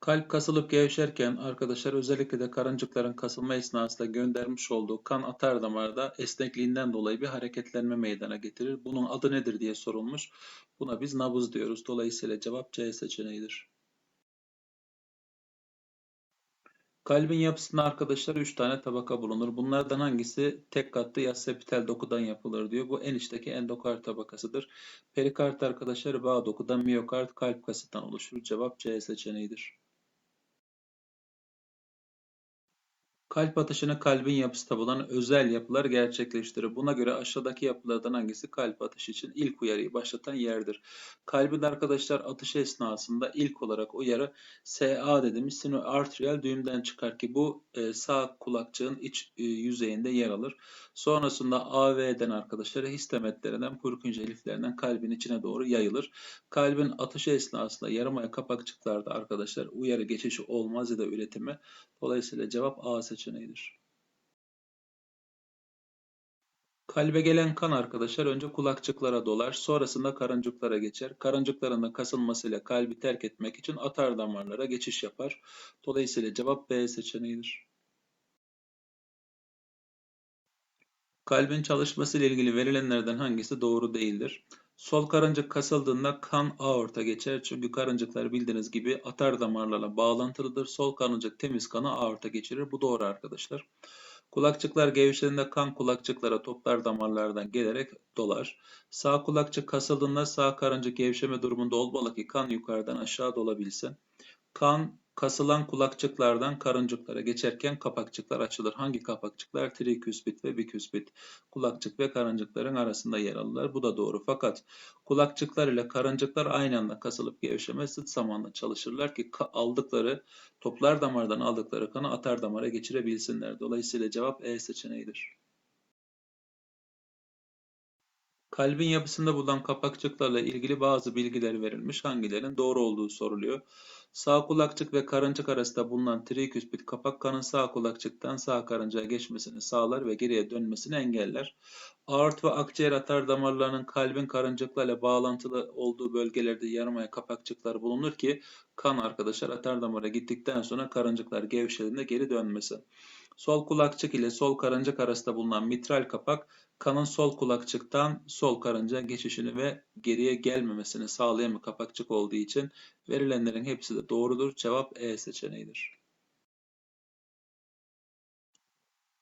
Kalp kasılıp gevşerken arkadaşlar özellikle de karıncıkların kasılma esnasında göndermiş olduğu kan atar damarda esnekliğinden dolayı bir hareketlenme meydana getirir. Bunun adı nedir diye sorulmuş. Buna biz nabız diyoruz. Dolayısıyla cevap C seçeneğidir. Kalbin yapısında arkadaşlar 3 tane tabaka bulunur. Bunlardan hangisi tek katlı ya sepitel dokudan yapılır diyor. Bu en içteki endokard tabakasıdır. Perikard arkadaşlar bağ dokudan miyokard kalp kasıttan oluşur. Cevap C seçeneğidir. Kalp atışını kalbin yapısında bulunan özel yapılar gerçekleştirir. Buna göre aşağıdaki yapılardan hangisi kalp atışı için ilk uyarıyı başlatan yerdir? Kalbin arkadaşlar atışı esnasında ilk olarak uyarı SA dediğimiz sinoarteriyel düğümden çıkar ki bu e, sağ kulakçığın iç e, yüzeyinde yer alır. Sonrasında AV'den arkadaşlar histametlerinden Purkinje liflerinden kalbin içine doğru yayılır. Kalbin atışı esnasında yarımaya kapakçıklarda arkadaşlar uyarı geçişi olmaz ya da üretimi. Dolayısıyla cevap A seçeneğidir. Kalbe gelen kan arkadaşlar önce kulakçıklara dolar, sonrasında karıncıklara geçer. Karıncıkların da kasılmasıyla kalbi terk etmek için atar damarlara geçiş yapar. Dolayısıyla cevap B seçeneğidir. Kalbin çalışması ile ilgili verilenlerden hangisi doğru değildir? Sol karıncık kasıldığında kan aorta geçer. Çünkü karıncıklar bildiğiniz gibi atar damarlarla bağlantılıdır. Sol karıncık temiz kanı aorta geçirir. Bu doğru arkadaşlar. Kulakçıklar gevşediğinde kan kulakçıklara toplar damarlardan gelerek dolar. Sağ kulakçık kasıldığında sağ karıncık gevşeme durumunda olmalı ki kan yukarıdan aşağı dolabilsin. Kan kasılan kulakçıklardan karıncıklara geçerken kapakçıklar açılır. Hangi kapakçıklar? Triküspit ve biküspit. Kulakçık ve karıncıkların arasında yer alırlar. Bu da doğru. Fakat kulakçıklar ile karıncıklar aynı anda kasılıp gevşemez zıt zamanla çalışırlar ki aldıkları toplar damardan aldıkları kanı atar damara geçirebilsinler. Dolayısıyla cevap E seçeneğidir. Kalbin yapısında bulunan kapakçıklarla ilgili bazı bilgiler verilmiş. Hangilerinin doğru olduğu soruluyor. Sağ kulakçık ve karıncık arasında bulunan triküspit kapak kanın sağ kulakçıktan sağ karıncaya geçmesini sağlar ve geriye dönmesini engeller. Aort ve akciğer atar damarlarının kalbin karıncıklarla bağlantılı olduğu bölgelerde yarımaya kapakçıklar bulunur ki kan arkadaşlar atar damara gittikten sonra karıncıklar gevşediğinde geri dönmesi. Sol kulakçık ile sol karıncık arasında bulunan mitral kapak kanın sol kulakçıktan sol karınca geçişini ve geriye gelmemesini sağlayan bir kapakçık olduğu için verilenlerin hepsi de doğrudur. Cevap E seçeneğidir.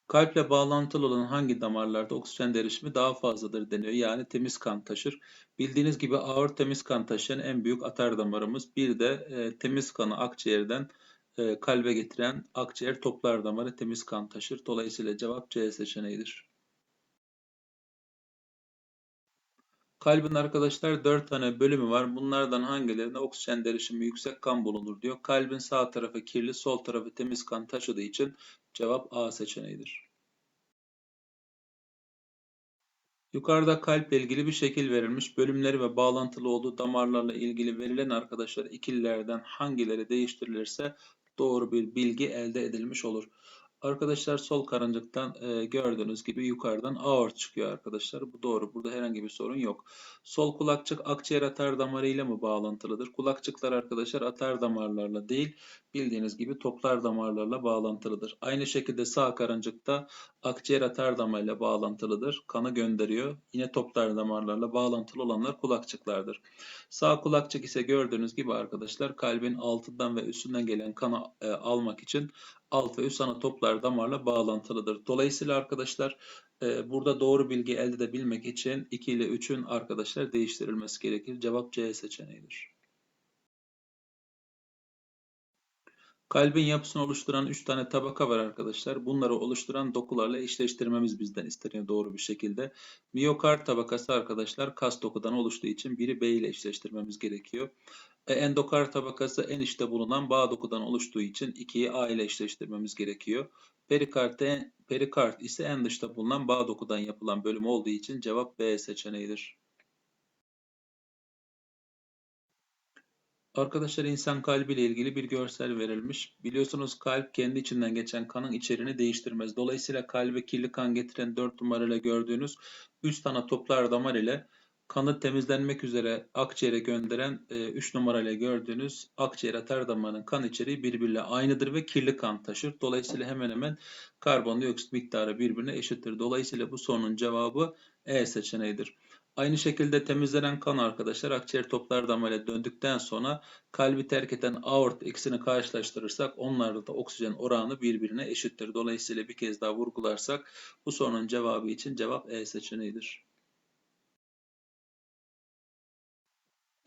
Kalple bağlantılı olan hangi damarlarda oksijen derişimi daha fazladır deniyor. Yani temiz kan taşır. Bildiğiniz gibi ağır temiz kan taşıyan en büyük atar damarımız. Bir de e, temiz kanı akciğerden e, kalbe getiren akciğer toplar damarı temiz kan taşır. Dolayısıyla cevap C seçeneğidir. Kalbin arkadaşlar 4 tane bölümü var. Bunlardan hangilerinde oksijen derişimi yüksek kan bulunur diyor. Kalbin sağ tarafı kirli, sol tarafı temiz kan taşıdığı için cevap A seçeneğidir. Yukarıda kalple ilgili bir şekil verilmiş. Bölümleri ve bağlantılı olduğu damarlarla ilgili verilen arkadaşlar ikililerden hangileri değiştirilirse doğru bir bilgi elde edilmiş olur. Arkadaşlar sol karıncıktan e, gördüğünüz gibi yukarıdan aort çıkıyor arkadaşlar. Bu doğru. Burada herhangi bir sorun yok. Sol kulakçık akciğer atar damarıyla mı bağlantılıdır? Kulakçıklar arkadaşlar atar damarlarla değil bildiğiniz gibi toplar damarlarla bağlantılıdır. Aynı şekilde sağ karıncıkta akciğer atar damarıyla bağlantılıdır. Kanı gönderiyor. Yine toplar damarlarla bağlantılı olanlar kulakçıklardır. Sağ kulakçık ise gördüğünüz gibi arkadaşlar kalbin altından ve üstünden gelen kanı e, almak için alt ve üst ana toplar damarla bağlantılıdır. Dolayısıyla arkadaşlar e, burada doğru bilgi elde edebilmek için 2 ile 3'ün arkadaşlar değiştirilmesi gerekir. Cevap C seçeneğidir. Kalbin yapısını oluşturan 3 tane tabaka var arkadaşlar. Bunları oluşturan dokularla eşleştirmemiz bizden isteniyor doğru bir şekilde. Miyokard tabakası arkadaşlar kas dokudan oluştuğu için biri B ile eşleştirmemiz gerekiyor. E, endokard tabakası en içte bulunan bağ dokudan oluştuğu için 2'yi A ile eşleştirmemiz gerekiyor. Perikard, perikard ise en dışta bulunan bağ dokudan yapılan bölüm olduğu için cevap B seçeneğidir. Arkadaşlar insan kalbi ile ilgili bir görsel verilmiş. Biliyorsunuz kalp kendi içinden geçen kanın içeriğini değiştirmez. Dolayısıyla kalbe kirli kan getiren 4 numarayla gördüğünüz üst ana toplar damar ile Kanı temizlenmek üzere akciğere gönderen 3 numarayla gördüğünüz akciğer atar damarının kan içeriği birbiriyle aynıdır ve kirli kan taşır. Dolayısıyla hemen hemen karbondioksit miktarı birbirine eşittir. Dolayısıyla bu sorunun cevabı E seçeneğidir. Aynı şekilde temizlenen kan arkadaşlar akciğer toplar damarıyla döndükten sonra kalbi terk eden aort ikisini karşılaştırırsak onlarda da oksijen oranı birbirine eşittir. Dolayısıyla bir kez daha vurgularsak bu sorunun cevabı için cevap E seçeneğidir.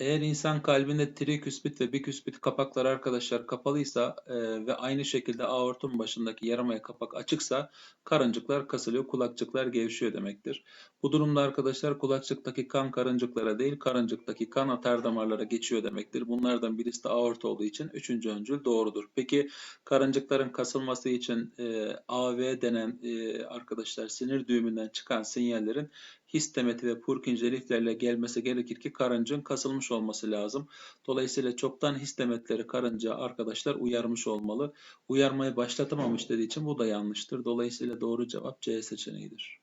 Eğer insan kalbinde triküspit ve biküspit kapakları arkadaşlar kapalıysa e, ve aynı şekilde aortun başındaki yaramaya kapak açıksa karıncıklar kasılıyor, kulakçıklar gevşiyor demektir. Bu durumda arkadaşlar kulakçıktaki kan karıncıklara değil karıncıktaki kan atar damarlara geçiyor demektir. Bunlardan birisi de aort olduğu için üçüncü öncül doğrudur. Peki karıncıkların kasılması için e, AV denen e, arkadaşlar sinir düğümünden çıkan sinyallerin histemeti ve Purkinje liflerle gelmesi gerekir ki karıncın kasılmış olması lazım. Dolayısıyla çoktan histemetleri karınca arkadaşlar uyarmış olmalı. Uyarmayı başlatamamış dediği için bu da yanlıştır. Dolayısıyla doğru cevap C seçeneğidir.